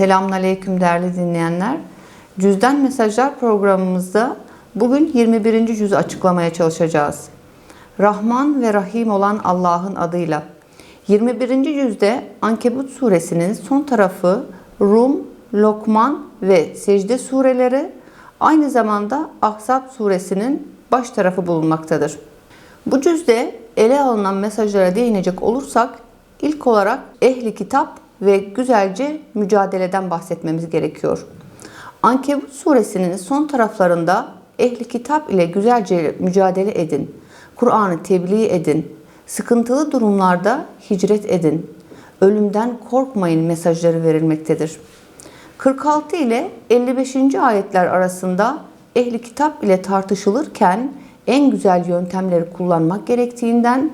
Selamünaleyküm değerli dinleyenler. Cüzden Mesajlar programımızda bugün 21. cüzü açıklamaya çalışacağız. Rahman ve Rahim olan Allah'ın adıyla. 21. cüzde Ankebut suresinin son tarafı Rum, Lokman ve Secde sureleri aynı zamanda Ahzab suresinin baş tarafı bulunmaktadır. Bu cüzde ele alınan mesajlara değinecek olursak ilk olarak ehli kitap ve güzelce mücadeleden bahsetmemiz gerekiyor. Ankebut suresinin son taraflarında ehli kitap ile güzelce mücadele edin. Kur'an'ı tebliğ edin. Sıkıntılı durumlarda hicret edin. Ölümden korkmayın mesajları verilmektedir. 46 ile 55. ayetler arasında ehli kitap ile tartışılırken en güzel yöntemleri kullanmak gerektiğinden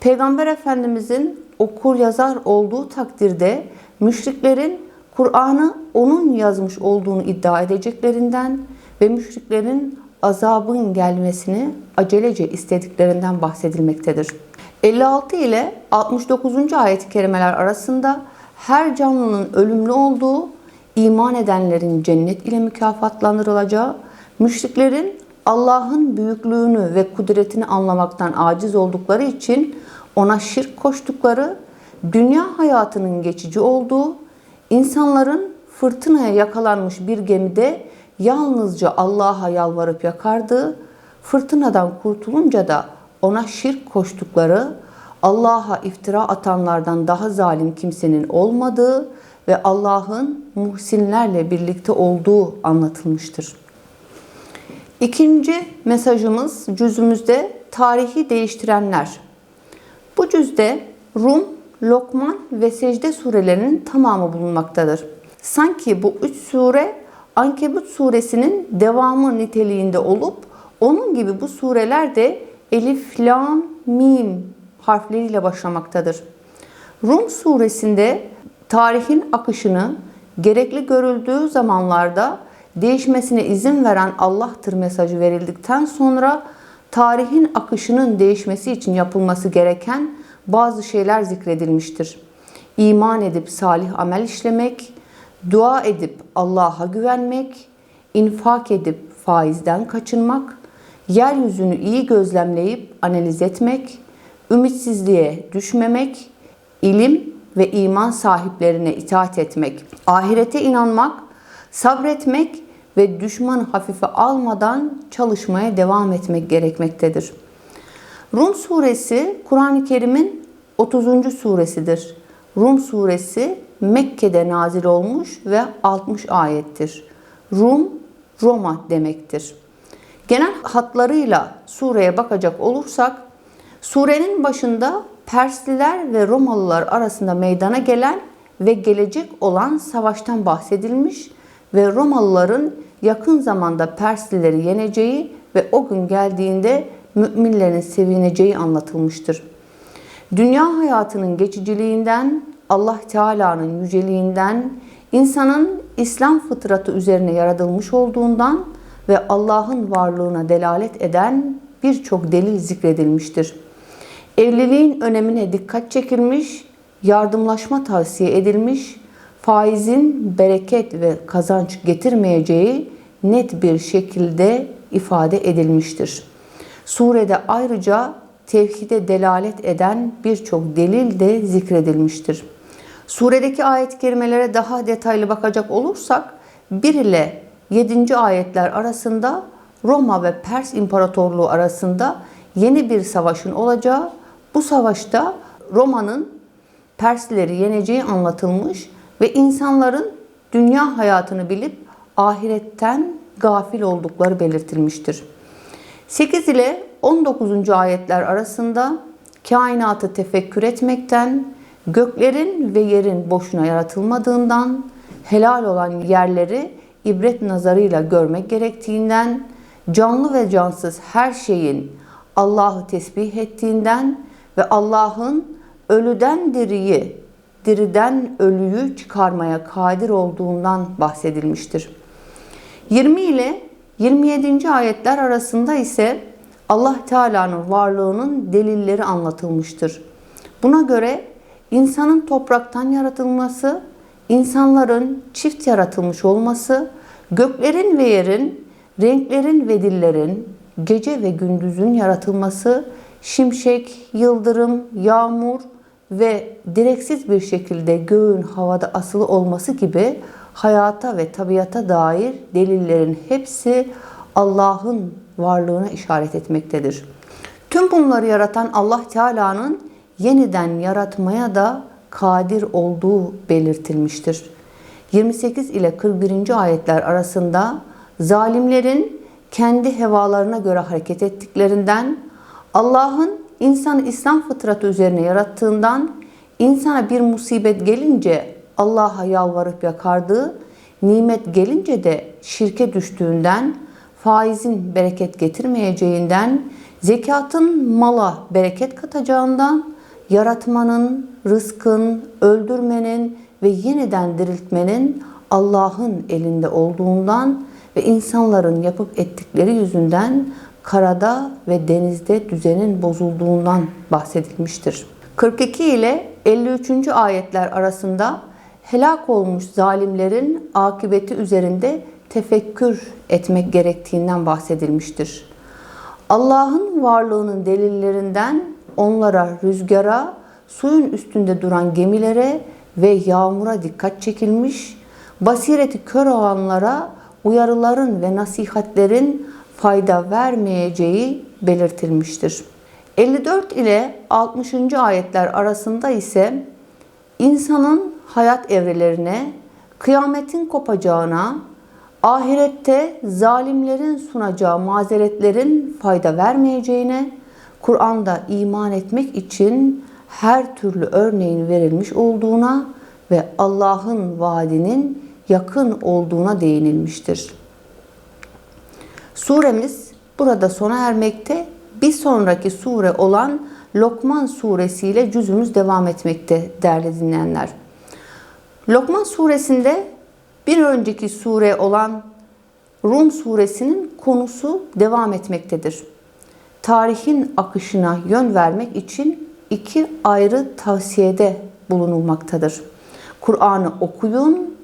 Peygamber Efendimizin okur yazar olduğu takdirde müşriklerin Kur'an'ı onun yazmış olduğunu iddia edeceklerinden ve müşriklerin azabın gelmesini acelece istediklerinden bahsedilmektedir. 56 ile 69. ayet-i kerimeler arasında her canlının ölümlü olduğu, iman edenlerin cennet ile mükafatlandırılacağı, müşriklerin Allah'ın büyüklüğünü ve kudretini anlamaktan aciz oldukları için ona şirk koştukları, dünya hayatının geçici olduğu, insanların fırtınaya yakalanmış bir gemide yalnızca Allah'a yalvarıp yakardığı, fırtınadan kurtulunca da ona şirk koştukları, Allah'a iftira atanlardan daha zalim kimsenin olmadığı ve Allah'ın muhsinlerle birlikte olduğu anlatılmıştır. İkinci mesajımız cüzümüzde tarihi değiştirenler. Bu cüzde Rum, Lokman ve Secde surelerinin tamamı bulunmaktadır. Sanki bu üç sure Ankebut suresinin devamı niteliğinde olup onun gibi bu sureler de Elif, Lam, Mim harfleriyle başlamaktadır. Rum suresinde tarihin akışını gerekli görüldüğü zamanlarda değişmesine izin veren Allah'tır mesajı verildikten sonra tarihin akışının değişmesi için yapılması gereken bazı şeyler zikredilmiştir. İman edip salih amel işlemek, dua edip Allah'a güvenmek, infak edip faizden kaçınmak, yeryüzünü iyi gözlemleyip analiz etmek, ümitsizliğe düşmemek, ilim ve iman sahiplerine itaat etmek, ahirete inanmak, sabretmek ve düşmanı hafife almadan çalışmaya devam etmek gerekmektedir. Rum suresi Kur'an-ı Kerim'in 30. suresidir. Rum suresi Mekke'de nazil olmuş ve 60 ayettir. Rum, Roma demektir. Genel hatlarıyla sureye bakacak olursak, surenin başında Persliler ve Romalılar arasında meydana gelen ve gelecek olan savaştan bahsedilmiş ve Romalıların yakın zamanda Perslileri yeneceği ve o gün geldiğinde müminlerin sevineceği anlatılmıştır. Dünya hayatının geçiciliğinden, Allah Teala'nın yüceliğinden, insanın İslam fıtratı üzerine yaratılmış olduğundan ve Allah'ın varlığına delalet eden birçok delil zikredilmiştir. Evliliğin önemine dikkat çekilmiş, yardımlaşma tavsiye edilmiş, faizin bereket ve kazanç getirmeyeceği net bir şekilde ifade edilmiştir. Surede ayrıca tevhide delalet eden birçok delil de zikredilmiştir. Suredeki ayet-i kerimelere daha detaylı bakacak olursak 1 ile 7. ayetler arasında Roma ve Pers İmparatorluğu arasında yeni bir savaşın olacağı, bu savaşta Roma'nın Persleri yeneceği anlatılmış ve insanların dünya hayatını bilip ahiretten gafil oldukları belirtilmiştir. 8 ile 19. ayetler arasında kainatı tefekkür etmekten, göklerin ve yerin boşuna yaratılmadığından, helal olan yerleri ibret nazarıyla görmek gerektiğinden, canlı ve cansız her şeyin Allah'ı tesbih ettiğinden ve Allah'ın ölüden diriyi, diriden ölüyü çıkarmaya kadir olduğundan bahsedilmiştir. 20 ile 27. ayetler arasında ise Allah Teala'nın varlığının delilleri anlatılmıştır. Buna göre insanın topraktan yaratılması, insanların çift yaratılmış olması, göklerin ve yerin, renklerin ve dillerin, gece ve gündüzün yaratılması, şimşek, yıldırım, yağmur ve direksiz bir şekilde göğün havada asılı olması gibi hayata ve tabiata dair delillerin hepsi Allah'ın varlığına işaret etmektedir. Tüm bunları yaratan Allah Teala'nın yeniden yaratmaya da kadir olduğu belirtilmiştir. 28 ile 41. ayetler arasında zalimlerin kendi hevalarına göre hareket ettiklerinden, Allah'ın insanı İslam fıtratı üzerine yarattığından, insana bir musibet gelince Allah'a yalvarıp yakardığı, nimet gelince de şirke düştüğünden, faizin bereket getirmeyeceğinden, zekatın mala bereket katacağından, yaratmanın, rızkın, öldürmenin ve yeniden diriltmenin Allah'ın elinde olduğundan ve insanların yapıp ettikleri yüzünden karada ve denizde düzenin bozulduğundan bahsedilmiştir. 42 ile 53. ayetler arasında helak olmuş zalimlerin akıbeti üzerinde tefekkür etmek gerektiğinden bahsedilmiştir. Allah'ın varlığının delillerinden onlara rüzgara, suyun üstünde duran gemilere ve yağmura dikkat çekilmiş, basireti kör olanlara uyarıların ve nasihatlerin fayda vermeyeceği belirtilmiştir. 54 ile 60. ayetler arasında ise insanın hayat evrelerine, kıyametin kopacağına, ahirette zalimlerin sunacağı mazeretlerin fayda vermeyeceğine, Kur'an'da iman etmek için her türlü örneğin verilmiş olduğuna ve Allah'ın vaadinin yakın olduğuna değinilmiştir. Suremiz burada sona ermekte. Bir sonraki sure olan Lokman suresiyle cüzümüz devam etmekte değerli dinleyenler. Lokman suresinde bir önceki sure olan Rum suresinin konusu devam etmektedir. Tarihin akışına yön vermek için iki ayrı tavsiyede bulunulmaktadır. Kur'an'ı okuyun,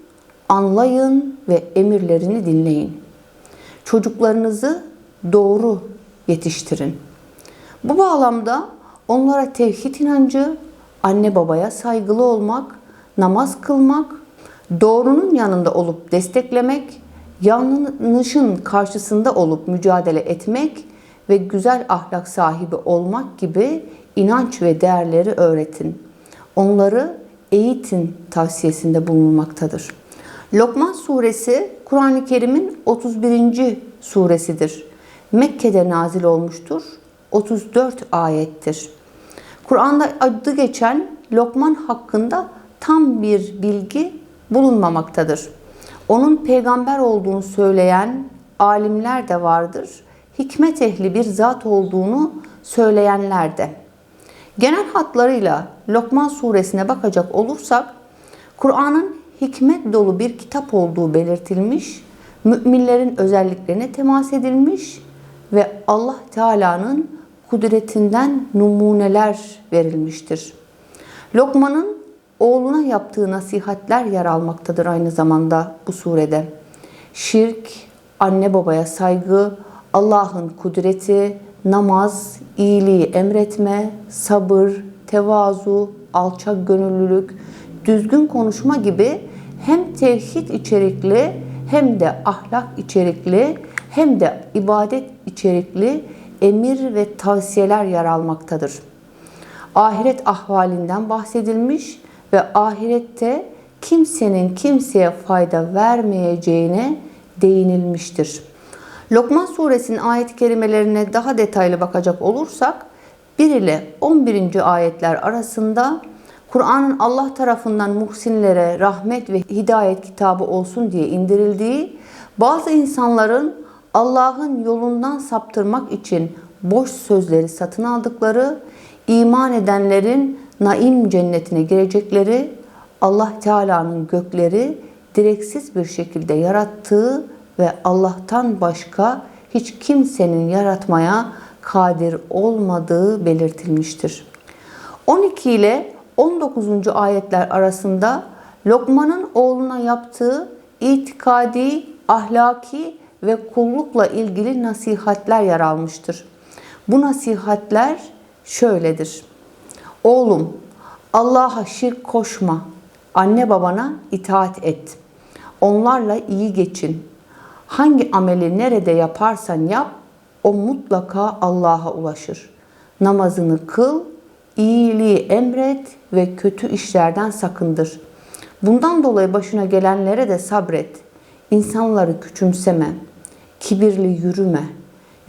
anlayın ve emirlerini dinleyin. Çocuklarınızı doğru yetiştirin. Bu bağlamda onlara tevhid inancı, anne babaya saygılı olmak, namaz kılmak, doğrunun yanında olup desteklemek, yanlışın karşısında olup mücadele etmek ve güzel ahlak sahibi olmak gibi inanç ve değerleri öğretin. Onları eğitin tavsiyesinde bulunmaktadır. Lokman suresi Kur'an-ı Kerim'in 31. suresidir. Mekke'de nazil olmuştur. 34 ayettir. Kur'an'da adı geçen Lokman hakkında tam bir bilgi bulunmamaktadır. Onun peygamber olduğunu söyleyen alimler de vardır. Hikmet ehli bir zat olduğunu söyleyenler de. Genel hatlarıyla Lokman suresine bakacak olursak Kur'an'ın hikmet dolu bir kitap olduğu belirtilmiş, müminlerin özelliklerine temas edilmiş ve Allah Teala'nın kudretinden numuneler verilmiştir. Lokman'ın oğluna yaptığı nasihatler yer almaktadır aynı zamanda bu surede. Şirk, anne babaya saygı, Allah'ın kudreti, namaz, iyiliği emretme, sabır, tevazu, alçak gönüllülük, düzgün konuşma gibi hem tevhid içerikli hem de ahlak içerikli hem de ibadet içerikli emir ve tavsiyeler yer almaktadır. Ahiret ahvalinden bahsedilmiş ve ahirette kimsenin kimseye fayda vermeyeceğine değinilmiştir. Lokman suresinin ayet-i kerimelerine daha detaylı bakacak olursak 1 ile 11. ayetler arasında Kur'an'ın Allah tarafından muhsinlere rahmet ve hidayet kitabı olsun diye indirildiği, bazı insanların Allah'ın yolundan saptırmak için boş sözleri satın aldıkları, iman edenlerin naim cennetine girecekleri, Allah Teala'nın gökleri direksiz bir şekilde yarattığı ve Allah'tan başka hiç kimsenin yaratmaya kadir olmadığı belirtilmiştir. 12 ile 19. ayetler arasında Lokman'ın oğluna yaptığı itikadi, ahlaki ve kullukla ilgili nasihatler yer almıştır. Bu nasihatler şöyledir. Oğlum Allah'a şirk koşma. Anne babana itaat et. Onlarla iyi geçin. Hangi ameli nerede yaparsan yap, o mutlaka Allah'a ulaşır. Namazını kıl, iyiliği emret ve kötü işlerden sakındır. Bundan dolayı başına gelenlere de sabret. İnsanları küçümseme, kibirli yürüme,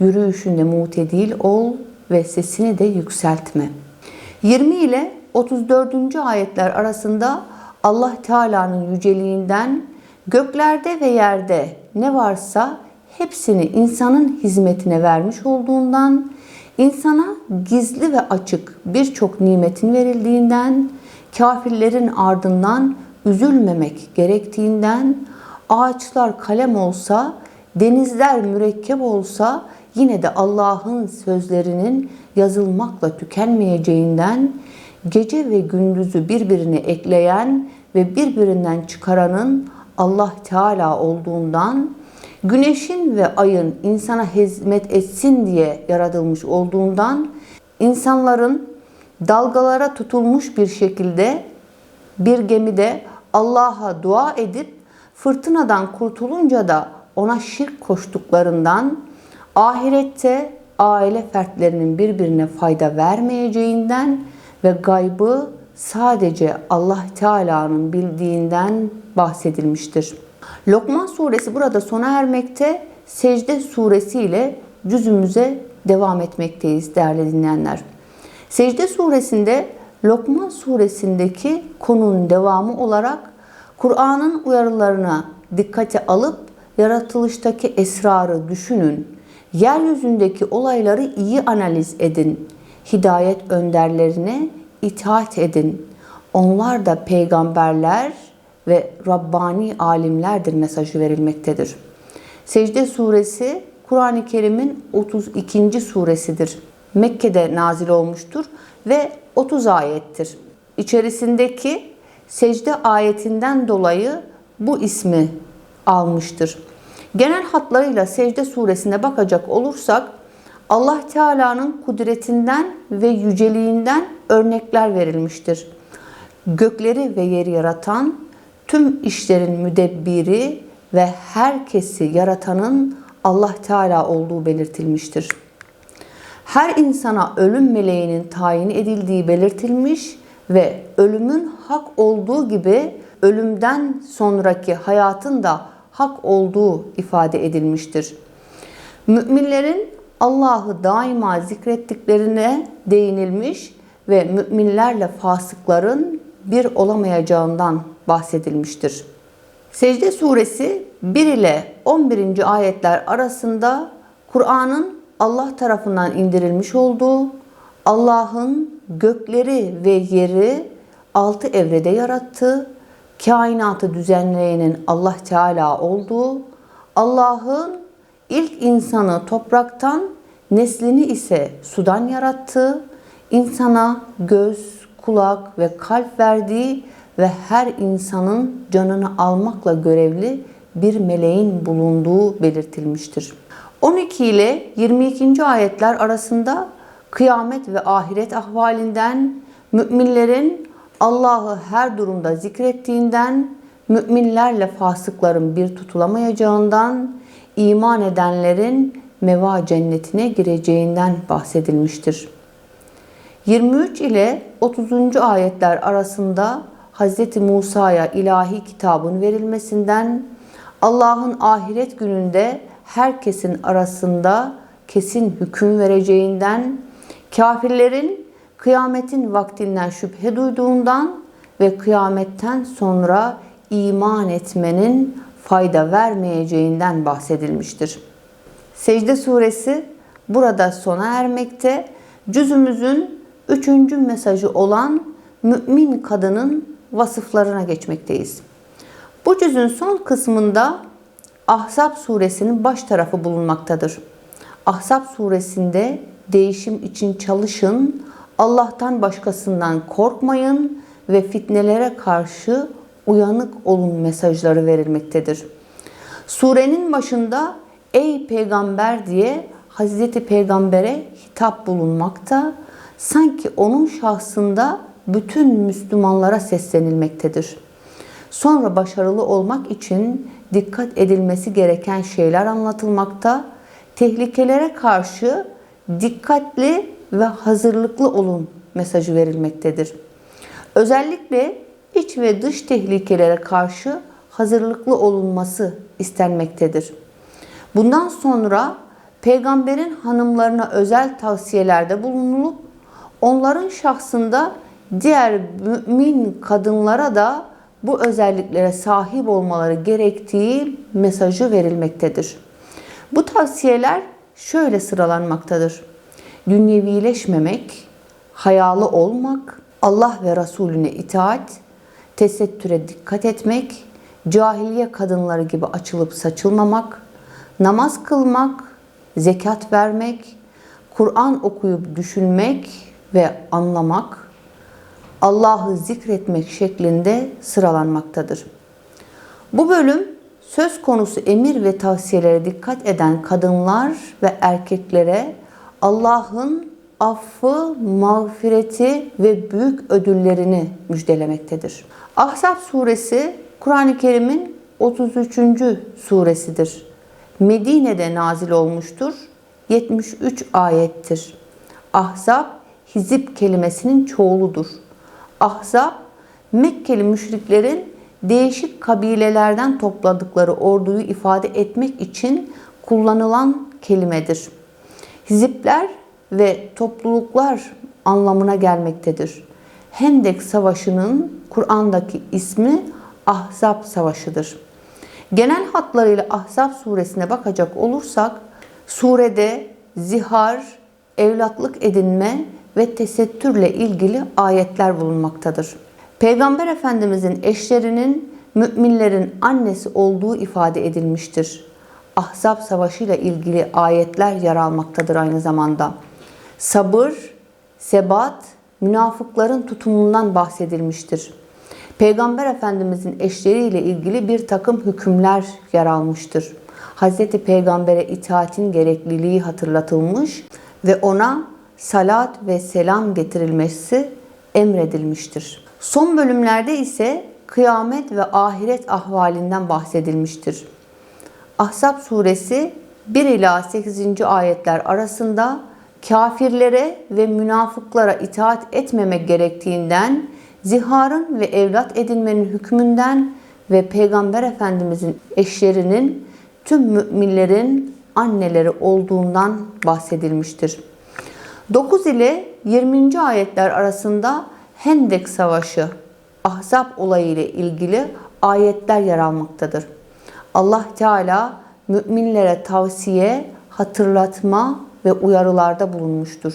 yürüyüşünde mutedil ol ve sesini de yükseltme. 20 ile 34. ayetler arasında Allah Teala'nın yüceliğinden göklerde ve yerde ne varsa hepsini insanın hizmetine vermiş olduğundan, insana gizli ve açık birçok nimetin verildiğinden, kafirlerin ardından üzülmemek gerektiğinden, ağaçlar kalem olsa, denizler mürekkep olsa yine de Allah'ın sözlerinin yazılmakla tükenmeyeceğinden, gece ve gündüzü birbirine ekleyen ve birbirinden çıkaranın Allah Teala olduğundan, güneşin ve ayın insana hizmet etsin diye yaratılmış olduğundan, insanların dalgalara tutulmuş bir şekilde bir gemide Allah'a dua edip fırtınadan kurtulunca da ona şirk koştuklarından ahirette aile fertlerinin birbirine fayda vermeyeceğinden ve gaybı sadece Allah Teala'nın bildiğinden bahsedilmiştir. Lokman suresi burada sona ermekte, Secde suresi ile cüzümüze devam etmekteyiz değerli dinleyenler. Secde suresinde Lokman suresindeki konunun devamı olarak Kur'an'ın uyarılarına dikkate alıp yaratılıştaki esrarı düşünün. Yeryüzündeki olayları iyi analiz edin. Hidayet önderlerine itaat edin. Onlar da peygamberler ve Rabbani alimlerdir mesajı verilmektedir. Secde suresi Kur'an-ı Kerim'in 32. suresidir. Mekke'de nazil olmuştur ve 30 ayettir. İçerisindeki secde ayetinden dolayı bu ismi almıştır. Genel hatlarıyla secde suresine bakacak olursak Allah Teala'nın kudretinden ve yüceliğinden örnekler verilmiştir. Gökleri ve yeri yaratan, tüm işlerin müdebbiri ve herkesi yaratanın Allah Teala olduğu belirtilmiştir. Her insana ölüm meleğinin tayin edildiği belirtilmiş ve ölümün hak olduğu gibi ölümden sonraki hayatın da hak olduğu ifade edilmiştir. Müminlerin Allah'ı daima zikrettiklerine değinilmiş ve müminlerle fasıkların bir olamayacağından bahsedilmiştir. Secde suresi 1 ile 11. ayetler arasında Kur'an'ın Allah tarafından indirilmiş olduğu, Allah'ın gökleri ve yeri altı evrede yarattığı, kainatı düzenleyenin Allah Teala olduğu, Allah'ın ilk insanı topraktan, neslini ise sudan yarattığı, insana göz, kulak ve kalp verdiği ve her insanın canını almakla görevli bir meleğin bulunduğu belirtilmiştir. 12 ile 22. ayetler arasında kıyamet ve ahiret ahvalinden, müminlerin Allah'ı her durumda zikrettiğinden, müminlerle fasıkların bir tutulamayacağından, iman edenlerin meva cennetine gireceğinden bahsedilmiştir. 23 ile 30. ayetler arasında Hz. Musa'ya ilahi kitabın verilmesinden, Allah'ın ahiret gününde herkesin arasında kesin hüküm vereceğinden, kafirlerin kıyametin vaktinden şüphe duyduğundan ve kıyametten sonra iman etmenin fayda vermeyeceğinden bahsedilmiştir. Secde suresi burada sona ermekte. Cüzümüzün üçüncü mesajı olan mümin kadının vasıflarına geçmekteyiz. Bu cüzün son kısmında Ahzab suresinin baş tarafı bulunmaktadır. Ahzab suresinde değişim için çalışın, Allah'tan başkasından korkmayın ve fitnelere karşı uyanık olun mesajları verilmektedir. Surenin başında ey peygamber diye Hazreti Peygamber'e hitap bulunmakta, sanki onun şahsında bütün Müslümanlara seslenilmektedir. Sonra başarılı olmak için dikkat edilmesi gereken şeyler anlatılmakta, tehlikelere karşı dikkatli ve hazırlıklı olun mesajı verilmektedir. Özellikle iç ve dış tehlikelere karşı hazırlıklı olunması istenmektedir. Bundan sonra peygamberin hanımlarına özel tavsiyelerde bulunulup onların şahsında diğer mümin kadınlara da bu özelliklere sahip olmaları gerektiği mesajı verilmektedir. Bu tavsiyeler şöyle sıralanmaktadır. Dünyevileşmemek, hayalı olmak, Allah ve Resulüne itaat, tesettüre dikkat etmek, cahiliye kadınları gibi açılıp saçılmamak, namaz kılmak, zekat vermek, Kur'an okuyup düşünmek ve anlamak, Allah'ı zikretmek şeklinde sıralanmaktadır. Bu bölüm söz konusu emir ve tavsiyelere dikkat eden kadınlar ve erkeklere Allah'ın affı, mağfireti ve büyük ödüllerini müjdelemektedir. Ahzab suresi Kur'an-ı Kerim'in 33. suresidir. Medine'de nazil olmuştur. 73 ayettir. Ahzab hizip kelimesinin çoğuludur. Ahzab Mekkeli müşriklerin değişik kabilelerden topladıkları orduyu ifade etmek için kullanılan kelimedir. Hizipler ve topluluklar anlamına gelmektedir. Hendek Savaşı'nın Kur'an'daki ismi Ahzab Savaşı'dır. Genel hatlarıyla Ahzab suresine bakacak olursak surede zihar, evlatlık edinme ve tesettürle ilgili ayetler bulunmaktadır. Peygamber Efendimizin eşlerinin müminlerin annesi olduğu ifade edilmiştir. Ahzab Savaşı ile ilgili ayetler yer almaktadır aynı zamanda. Sabır, sebat, münafıkların tutumundan bahsedilmiştir. Peygamber Efendimizin eşleriyle ilgili bir takım hükümler yer almıştır. Hz. Peygamber'e itaatin gerekliliği hatırlatılmış ve ona salat ve selam getirilmesi emredilmiştir. Son bölümlerde ise kıyamet ve ahiret ahvalinden bahsedilmiştir. Ahzab suresi 1 ila 8. ayetler arasında kafirlere ve münafıklara itaat etmemek gerektiğinden, ziharın ve evlat edinmenin hükmünden ve Peygamber Efendimizin eşlerinin tüm müminlerin anneleri olduğundan bahsedilmiştir. 9 ile 20. ayetler arasında Hendek Savaşı, Ahzab olayı ile ilgili ayetler yer almaktadır. Allah Teala müminlere tavsiye, hatırlatma ve uyarılarda bulunmuştur.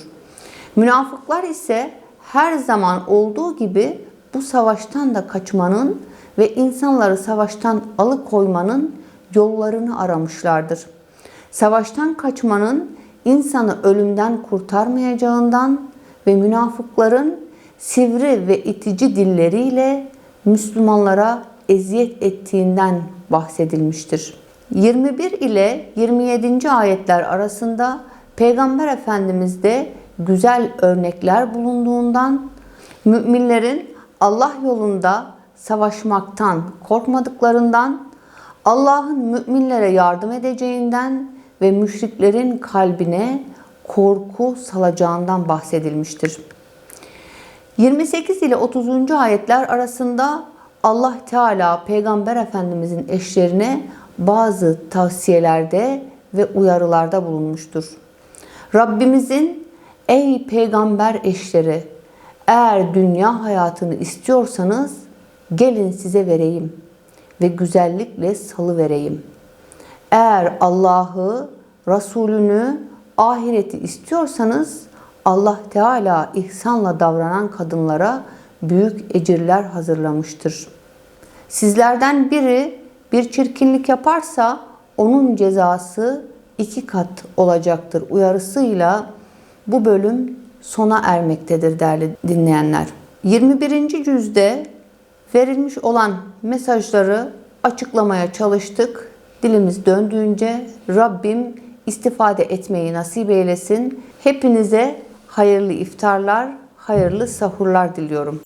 Münafıklar ise her zaman olduğu gibi bu savaştan da kaçmanın ve insanları savaştan alıkoymanın yollarını aramışlardır. Savaştan kaçmanın insanı ölümden kurtarmayacağından ve münafıkların sivri ve itici dilleriyle Müslümanlara eziyet ettiğinden bahsedilmiştir. 21 ile 27. ayetler arasında Peygamber Efendimiz'de güzel örnekler bulunduğundan müminlerin Allah yolunda savaşmaktan korkmadıklarından, Allah'ın müminlere yardım edeceğinden ve müşriklerin kalbine korku salacağından bahsedilmiştir. 28 ile 30. ayetler arasında Allah Teala Peygamber Efendimizin eşlerine bazı tavsiyelerde ve uyarılarda bulunmuştur. Rabbimizin ey peygamber eşleri eğer dünya hayatını istiyorsanız gelin size vereyim ve güzellikle salı vereyim. Eğer Allah'ı, Resulünü, ahireti istiyorsanız Allah Teala ihsanla davranan kadınlara büyük ecirler hazırlamıştır. Sizlerden biri bir çirkinlik yaparsa onun cezası iki kat olacaktır uyarısıyla bu bölüm sona ermektedir değerli dinleyenler. 21. cüzde Verilmiş olan mesajları açıklamaya çalıştık. Dilimiz döndüğünce Rabbim istifade etmeyi nasip eylesin. Hepinize hayırlı iftarlar, hayırlı sahurlar diliyorum.